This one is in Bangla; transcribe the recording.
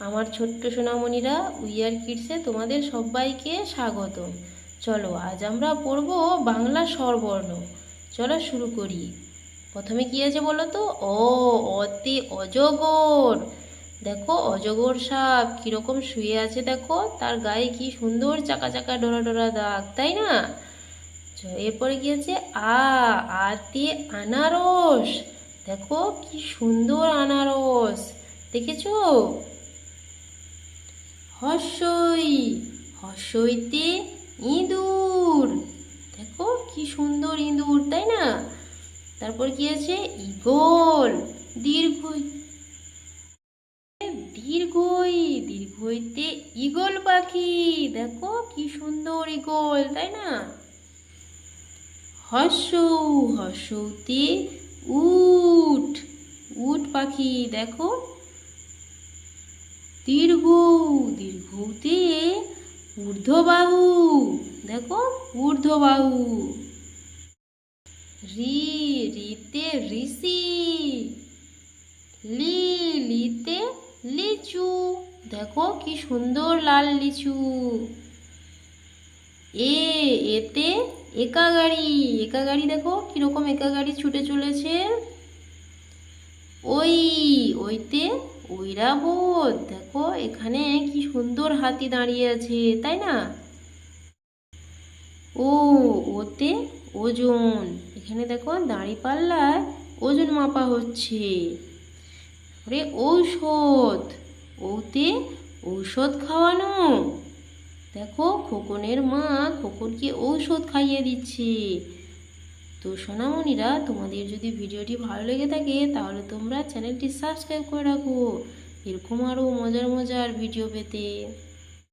আমার ছোট্ট সোনামণিরা উইয়ার কিডসে তোমাদের সবাইকে স্বাগত চলো, আজ আমরা পড়ব বাংলা স্বরবর্ণ। চলো শুরু করি। প্রথমে কি আছে বলো তো? অ, অতে অজগর। দেখো, অজগর সাপ কীরকম শুয়ে আছে দেখো, তার গায়ে কি সুন্দর চাকা চাকা ডোরা ডোরা দাগ, তাই না? এরপরে কি আছে? আ, আতে আনারস। দেখো, কি সুন্দর আনারস। দেখেছ? হর্ষই হর্ষইতে ইঁদুর। দেখো কি সুন্দর ইঁদুর, তাই না? তারপর কি আছে? ইগল দীর্ঘই। দীর্ঘই, দীর্ঘইতে ইগল পাখি। দেখো কি সুন্দর ইগল তাই না? হর্ষ হর্ষতে উট। উট পাখি, দেখো দীর্ঘ, দীর্ঘতে ঊর্ধ্ববাহু, দেখো ঊর্ধ্ববাহু। রি, রিতে ঋষি, লি, লিতে লিচু, দেখো কি সুন্দর লাল লিচু। এ, এতে একা গাড়ি একা গাড়ি দেখো কীরকম একা গাড়ি ছুটে চলেছে। ওই, ওইতে ঐরাবত দেখো এখানে কি সুন্দর হাতি দাঁড়িয়ে আছে, তাই না? ও, ওতে ওজন, এখানে দেখো দাঁড়িপাল্লায় ওজন মাপা হচ্ছে। তারপরে ঔষধ, ওতে ঔষধ খাওয়ানো। দেখো খোকনের মা খোকনকে ঔষধ খাইয়ে দিচ্ছে। তো সোনামণিরা, তোমাদের যদি ভিডিওটি ভালো লেগে থাকে, তাহলে তোমরা চ্যানেলটি সাবস্ক্রাইব করে রাখো। এরকম আরও মজার মজার ভিডিও পেতে।